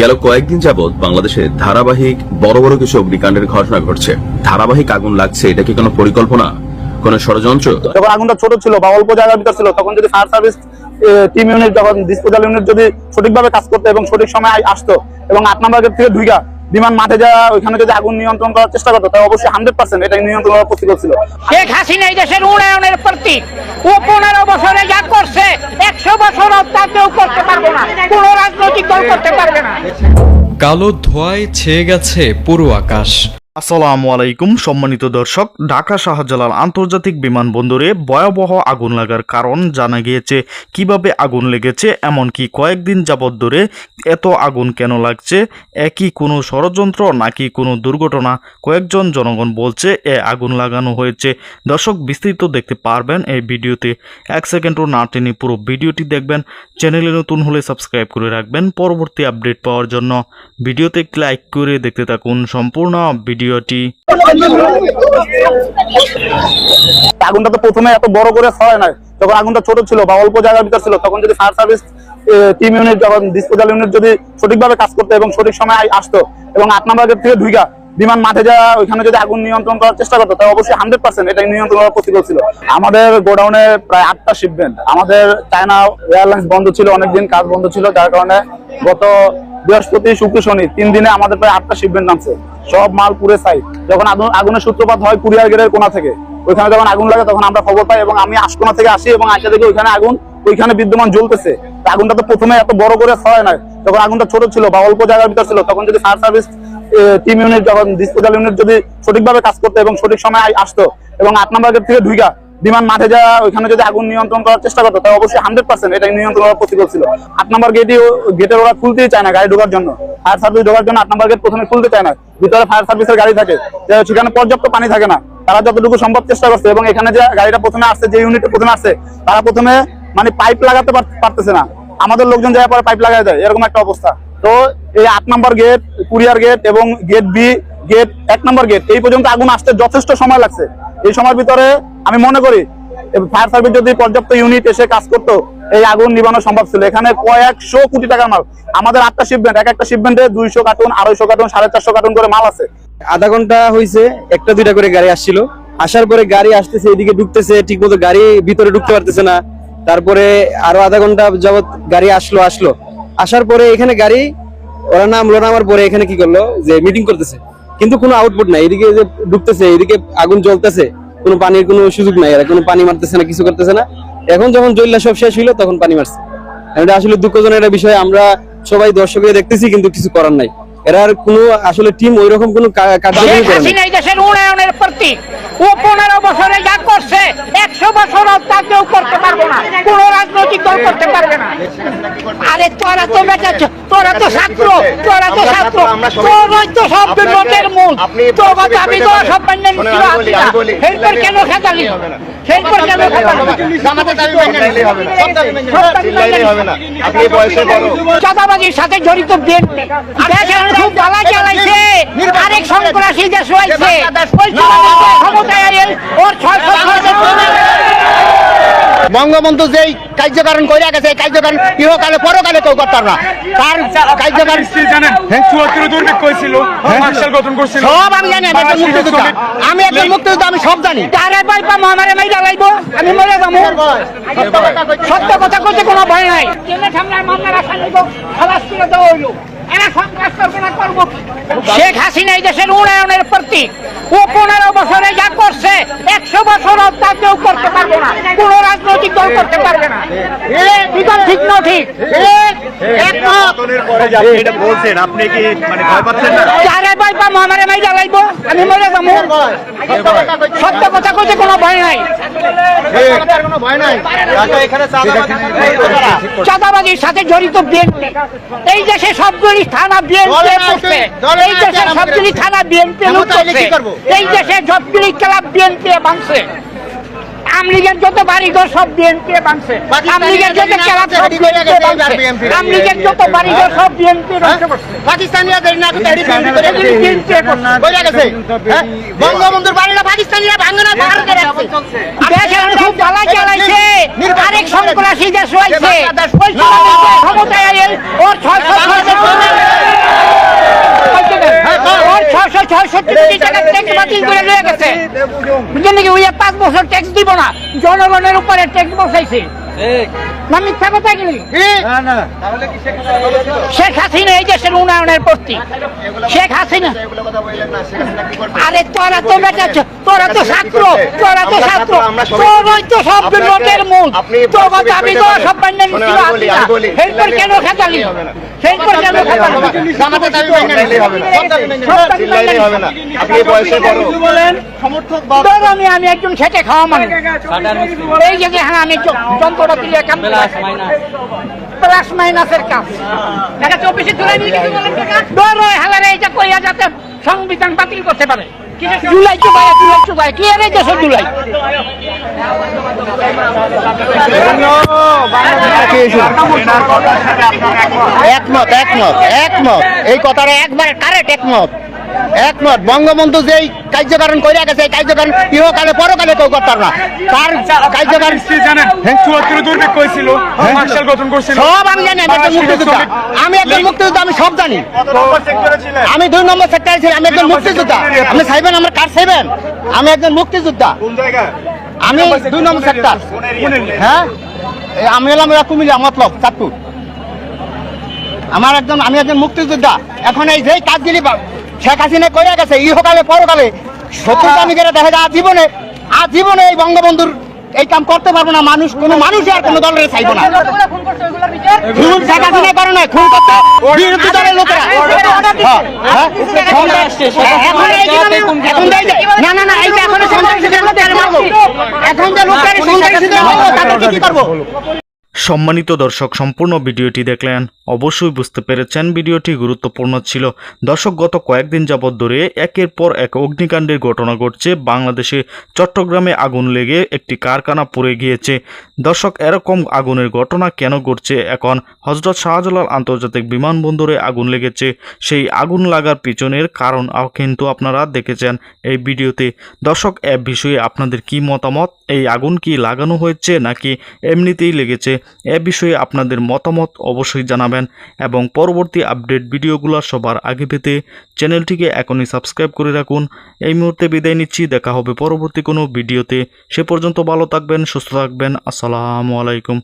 গেল কয়েকদিন যাবৎ বাংলাদেশে ধারাবাহিক বড় বড় কিছু অগ্নিকাণ্ডের ঘটনা ঘটছে। ধারাবাহিক আগুন লাগছে এটা কি কোনো পরিকল্পনা? কোনো ষড়যন্ত্র? যখন আগুনটা ছোট ছিল বা অল্প জায়গার ভিতর ছিল তখন যদি ফায়ার সার্ভিস টিম ইউনিট যখন ডিসপোজাল ইউনিট যদি সঠিকভাবে কাজ করতো এবং সঠিক সময় আসতো এবং আট নম্বর গেট থেকে ঢুইকা বিমান মাঠে যা ওইখানে যদি আগুন নিয়ন্ত্রণ করার চেষ্টা করতো তাহলে অবশ্যই হান্ড্রেড পার্সেন্ট এটা নিয়ন্ত্রণ করা পসিবল ছিল। শেখ হাসিনা এই দেশের উন্নয়নের প্রতীক। ও পনেরো বছরে যা করছে একশো বছর তা কেউ করতে পারব না। কালো ধোঁয়ায় ছেয়ে গেছে পুরো আকাশ। আসসালামু আলাইকুম, সম্মানিত দর্শক, ঢাকা শাহজালাল আন্তর্জাতিক বিমানবন্দরে ভয়াবহ আগুন লাগার কারণ জানা গিয়েছে, কীভাবে আগুন লেগেছে, এমনকি কয়েকদিন যাবৎ ধরে এত আগুন কেন লাগছে, একই কোনো ষড়যন্ত্র নাকি কোনো দুর্ঘটনা, কয়েকজন জনগণ বলছে, এ আগুন লাগানো হয়েছে। দর্শক বিস্তৃত দেখতে পারবেন এই ভিডিওতে। এক সেকেন্ডও না টেনে পুরো ভিডিওটি দেখবেন, চ্যানেলে নতুন হলে সাবস্ক্রাইব করে রাখবেন। পরবর্তী আপডেট পাওয়ার জন্য ভিডিওতে একটি লাইক করে দেখতে থাকুন। সম্পূর্ণ ভিডিওটি। আগুনটা তো প্রথমে এত বড় করে হয় না যখন আগুনটা ছোট ছিল বা অল্প জায়গার ভিতর ছিল, তখন যদি ফায়ার সার্ভিস টিম ইউনিট যখন ডিসপোজাল ইউনিট যদি সঠিকভাবে কাজ করতো এবং সঠিক সময় আসতো, এবং আট নাম্বার গেট থেকে ঢুইকা বিমান মাঠে যা ওইখানে যদি আগুন নিয়ন্ত্রণ করার চেষ্টা করতো, তাহলে অবশ্যই হান্ড্রেড পার্সেন্ট এটা নিয়ন্ত্রণ করা পসিবল ছিল। আমাদের গোডাউনে প্রায় আটটা শিপমেন্ট আমাদের চায়না এয়ারলাইন্স বন্ধ ছিল, অনেকদিন কাজ বন্ধ ছিল, যার কারণে গত বৃহস্পতি, শুক্র, শনি, তিন দিনে আমাদের প্রায় আটটা শিপমেন্ট নামছে। সব মাল পুরে সাইড যখন আগুনের সূত্রপাত হয় কুরিয়ার গেটের কোনা থেকে, ওইখানে যখন আগুন লাগে তখন আমরা খবর পাই এবং আমি আশকোনা থেকে আসি এবং আসা দেখি ওইখানে আগুন, ওইখানে বিদ্যমান জ্বলতেছে। আগুনটা তো প্রথমে এত বড় করে হয় নাই। যখন আগুনটা ছোট ছিল বা অল্প জায়গার ভিতর ছিল, তখন যদি ফায়ার সার্ভিস টিম ইউনিট যখন ডিসপোজাল ইউনিট যদি সঠিকভাবে কাজ করতো এবং সঠিক সময় আসতো এবং আট নাম্বার গেট থেকে ঢুইকা বিমান মাঠে যা ওইখানে যদি আগুন নিয়ন্ত্রণ করার চেষ্টা করতো, তাহলে অবশ্যই হান্ড্রেড পার্সেন্ট এটা নিয়ন্ত্রণ করা পসিবল ছিল। আট নাম্বার গেটে গেটের ওরা খুলতেই চায় না গাড়ি ঢোকার জন্য। ফায়ার সার্ভিস ঢোকার জন্য আট নাম্বার গেট প্রথমে খুলতে চায় না। ভিতরে ফায়ার সার্ভিসের গাড়ি থাকে। সেখানে পর্যাপ্ত পানি থাকে না। তারা যতটুকু সম্ভব চেষ্টা করছে এবং এখানে যে গাড়িটা প্রথমে আসছে, যে ইউনিটে প্রথমে আসছে, তারা প্রথমে মানে পাইপ লাগাতে পারতেছে না। আমাদের লোকজন যাওয়ার পরে পাইপ লাগাই দেয়। এরকম একটা অবস্থা। তো এই আট নম্বর গেট কুরিয়ার গেট এবং গেট বি গেট এক নম্বর গেট এই পর্যন্ত আগুন আসতে যথেষ্ট সময় লাগছে। এই সময়ের ভিতরে আমি মনে করি ফায়ার সার্ভিস যদি পর্যাপ্ত ইউনিট এসে কাজ করতো, এই আগুন নিবানো সম্ভব ছিল। এখানে কয়েকশো কোটি টাকার মাল। আমাদের আটটা শিপমেন্ট এক একটা শিপমেন্টে দুইশো কার্টুন আড়াইশো কার্টুন সাড়ে চারশো কার্টুন করে মাল আছে। আধা ঘণ্টা হয়েছে একটা দুইটা করে গাড়ি আসছিল। আসার পরে গাড়ি আসতেছে, এদিকে ঢুকতেছে ঠিক মতো গাড়ি ভিতরে ঢুকতে পারতেছে না। তারপরে আরও আধা ঘণ্টা যাবত গাড়ি আসলো আসলো। আসার পরে এখানে গাড়ি, ওরা নামলো নামার পরে এখানে কি করল? যে মিটিং করতেছে। কিন্তু কোনো আউটপুট নাই এদিকে যে ঢুকতেছে এদিকে আগুন জ্বলতেছে কোনো পানির কোনো সুযোগ নাই এরা কোনো পানি মারতেছে না কিছু করতেছে না। এখন যখন জ্বললা সব শেষ হইল তখন পানি মারছে। এটা আসলে দুঃখজনক একটা বিষয় আমরা সবাই দর্শকে দেখতেছি কিন্তু কিছু করার নাই। কোনো আসলে টিম ওই রকম কোনো কা- কার্যক্রম শেখ করে না এই দেশের উন্নয়নের প্রতীক। ও পনেরো বছরে যা করছে একশো বছর তা কেউ করতে পারব না। কোন রাজনৈতিক দল করতে পারবে না। আরে তোরা তো বেটা তোরা তো ছাত্র তোরা তো ছাত্র তোরাই তো সব নোটের মূল। তো আমি তো সব মান্য ছিল হাসিনা এরপর কেন খেতালি? এরপর কেন চাঁদাবাজির সাথে জড়িত বিএনপি খুব জ্বালা জ্বালাইছে আরেক সন্ত্রাসী দেশ রয়েছে। ক্ষমতায় এলে ওর ছয় বঙ্গবন্ধু যেই কার্যকরণ করে গেছে এই কার্যকরণ ইহকালে পরকালে কেউ করতাম না। তার কার্যকরণ হ্যাঁ? চুয়াত্তর দুর্ভিক্ষ হয়েছিল মার্শাল গঠন করছিল। সব আমি জানি আমি একজন মুক্তিযোদ্ধা। আমি একজন মুক্তিযোদ্ধা আমি সব জানি। তারে পাই পা মহামারে মাই জ্বালাইবো আমি মরে যাব। সত্য কথা কইতে কোনো ভয় নাই। জেলে সামনে আশা নিব? খালাস করে দেওয়া হইল? শেখ হাসিনা এই দেশের উন্নয়নের প্রতীক। ও পনেরো বছরে যা করছে একশো বছর কেউ করতে পারবে না। কোন রাজনৈতিক দল করতে পারবে না। ঠিক না ঠিক। বলছেন আপনি কি মানে ভয় পাচ্ছেন না? তারে পাই পা মহামারে মাই জ্বালাইবো আমি মরে যাব। সত্য কথা কইতে কোনো ভয় নাই। চাঁদাবাজির সাথে জড়িত বিএনপি। এই দেশে সবগুলি থানা বিএনপি এই দেশে সবগুলি থানা বিএনপি এই দেশে সবগুলি ক্লাব বিএনপি ভাঙছে। আমলিগের যত বাড়িঘর সব বিএনপি ভাঙছে আমলিগের যত ক্লাব সব বিএনপি ভাঙছে আমলিগের যত বাড়িঘর সব বিএনপি ধ্বংস করছে পাকিস্তানিয়াদের না তো এডি বিএনপি করে বিএনপি বোঝা গেছে হ্যাঁ? বঙ্গবন্ধুর বাড়িটা পাকিস্তানিরা ভাঙে না ভারতে রাখছে দেশের খুব জ্বালা জ্বালাইছে আরেক সন্ত্রাসী দেশ রয়েছে ওই ক্ষমতায় ওর ছয় ছয় ছয় কোটি টাকা ট্যাক্স বাতিল করে লয়ে গেছে। বুঝলেন নাকি? ওই আর পাঁচ বছর ট্যাক্স দিব না। জনগণের উপরে ট্যাক্স বসাইছে। না মিথ্যা কথা কি শেখ হাসিনা এই দেশের উন্নয়নের প্রতি শেখ হাসিনা আরে তোরা তো বেটা তোরা তো ছাত্র তোরা তো ছাত্র তোরই তো সব মূল তোর কথা আমি তো সব এরপর কেন খেতালি এরপর কেন খেতালি জামাতে দাবি মেনে হবে না। সব দাবি মেনে নিলেই চিল্লাইলেই হবে না। আপনি বয়সে বড়। ধরো আমি আমি একজন খেটে খাওয়া মানুষ এই যে হ্যাঁ আমি য- কাম প্লাস মাইনাসের কাজ। এটা চব্বিশে জুলাই নিয়ে কিছু বলেন হালারে এইটা কইয়া যাতে সংবিধান বাতিল করতে পারে। জুলাই চুবাই জুলাই চুবাই কি এর জুলাই? একমত একমত একমত। এই কথাটা একবারে কারেক্ট একমত। একমত বঙ্গবন্ধু যেই কার্যকারণ করে গেছে এই কার্যকারণ ইহকালে পরকালে কেউ করতে পারবে না। তার কার্যকারণ কি জানেন চুয়াত্তর দুর্ভিক্ষ হয়েছিল মার্শাল গঠন করছিল। সব আমি জানি আমি একজন মুক্তিযোদ্ধা। আমি একজন মুক্তিযোদ্ধা আমি সব জানি। আমি দুই নম্বর সেক্টরে ছিলাম আমি একজন মুক্তিযোদ্ধা। আপনি চাইবেন আমার কার চাইবেন আমি একজন মুক্তিযোদ্ধা। আমি দুই নম্বর সেক্টর হ্যাঁ? আমি এলাম এরা কুমিল্লা মতলব চাঁদপুর। আমার একজন আমি একজন মুক্তিযোদ্ধা। এখন এই যেই কাজগুলি শেখ হাসিনা করে গেছে ইহকালে পরকালে আমি যেটা দেখা যায় আজীবনে আজীবনে এই বঙ্গবন্ধুর এই কাম করতে পারব না মানুষ কোনো মানুষই আর কোনো দলের চাইব না খুন শেখ হাসিনা করে না খুন করতে বিরোধী দলের লোকেরা হ্যাঁ, হ্যাঁ। না না না এই যে এখন সন্ত্রাসীদের মারবো এখন যে লোকের সন্ত্রাসীদের মারবো তাদেরকে কি করব সম্মানিত দর্শক, সম্পূর্ণ ভিডিওটি দেখলেন, অবশ্যই বুঝতে পেরেছেন ভিডিওটি গুরুত্বপূর্ণ ছিল। দর্শক, গত কয়েকদিন যাবৎ ধরে একের পর এক অগ্নিকাণ্ডের ঘটনা ঘটছে। বাংলাদেশে চট্টগ্রামে আগুন লেগে একটি কারখানা পুড়ে গিয়েছে। দর্শক, এরকম আগুনের ঘটনা কেন ঘটছে? এখন হজরত শাহজালাল আন্তর্জাতিক বিমানবন্দরে আগুন লেগেছে। সেই আগুন লাগার পিছনের কারণ কিন্তু আপনারা দেখেছেন এই ভিডিওতে। দর্শক, এ বিষয়ে আপনাদের কি মতামত? এই আগুন কি লাগানো হয়েছে নাকি এমনিতেই লেগেছে? এ বিষয়ে আপনাদের মতামত অবশ্যই জানাবেন এবং পরবর্তী আপডেট ভিডিওগুলো সবার আগে পেতে চ্যানেলটিকে এখনই সাবস্ক্রাইব করে রাখুন। এই মুহূর্তে বিদায় নিচ্ছি, দেখা হবে পরবর্তী কোনো ভিডিওতে। সে পর্যন্ত ভালো থাকবেন, সুস্থ থাকবেন। আসসালামু আলাইকুম।